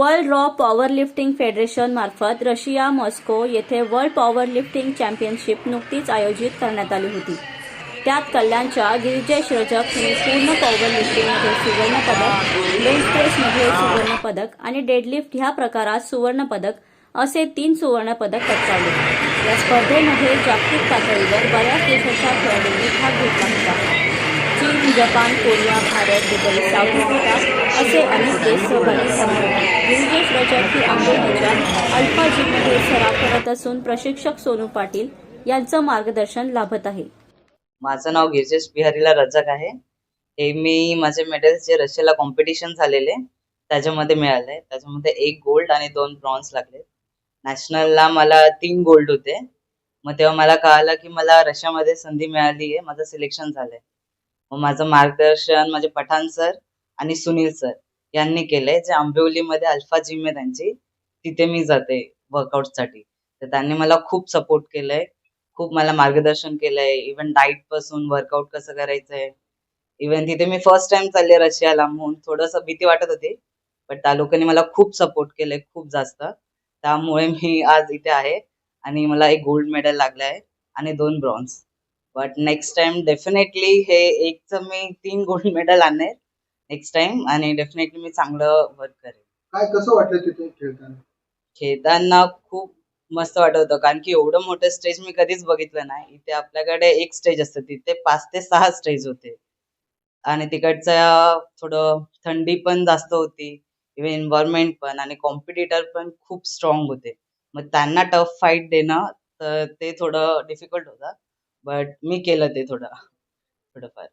World raw power lifting federation मार्फत Russia Moscow येथे world power lifting championship नुकतीच आयोजित करण्यात आली होती. त्यात कल्याणच्या गिरिजेश रजक हिने पूर्ण पॉवर लिफ्टिंगमध्ये सुवर्णपदक प्रेसमध्ये सुवर्णपदक आणि डेडलिफ्ट ह्या प्रकारात सुवर्णपदक असे तीन सुवर्णपदक पटकावले. या स्पर्धेमध्ये जागतिक पातळीवर बऱ्याच देशाच्या खेळाडूंनी भाग घेतला होता. Japan Korea Bharat Dubai South Africa असे अनेक देश सहभागी झाले. होते गिरिजेश ही अल्फा जीमध्ये सराव करत असून प्रशिक्षक सोनू पाटील यांचं मार्गदर्शन लाभत आहे. माझं नाव गिरजेश बिहारीला रजक आहे. हे मी माझे मेडल्स जे रशियाला कॉम्पिटिशन झालेले त्याच्यामध्ये मिळाले. त्याच्यामध्ये एक गोल्ड आणि दोन ब्रॉन्झ लागले. नॅशनलला मला तीन गोल्ड होते. मग तेव्हा मला कळालं की मला रशियामध्ये संधी मिळाली आहे माझं सिलेक्शन झालंय. माझं मार्गदर्शन माझे पठाण सर आणि सुनील सर यांनी केलंय जे आंबिवलीमध्ये अल्फा जिम आहे त्यांची. तिथे मी जाते वर्कआउटसाठी. तर त्यांनी मला खूप सपोर्ट केलंय. खूप मला मार्गदर्शन केलंय. इव्हन डाईटपासून वर्कआउट कसं करायचंय. इव्हन तिथे मी फर्स्ट टाइम चालले रशियाला म्हणून. थोडस भीती वाटत होती. पण त्या लोकांनी मला खूप सपोर्ट केलंय खूप जास्त. त्यामुळे मी आज इथे आहे. आणि मला एक गोल्ड मेडल लागलाय. आणि दोन bronze but next time definitely हे एकचं मी तीन गोल्ड मेडल आणणार नेक्स्ट टाइम आणि डेफिनेटली मी चांगलं वर्क करेन काय कसं वाटलं तिथे खेळताना? खेळताना खूप मस्त वाटत होतं. कारण की एवढं मोठं स्टेज मी कधीच बघितलं नाही. इथे आपल्याकडे एक स्टेज असतं. तिथे पाच ते सहा स्टेज होते. आणि तिकडचं थोडं थंडी पण जास्त होती. इव्हन एन्व्हायरमेंट पण आणि कॉम्पिटिटर पण खूप स्ट्रॉंग होते. मग त्यांना टफ फाईट देणं तर ते थोडं डिफिकल्ट होतं. बट मी केलं ते थोडं थोडंफार.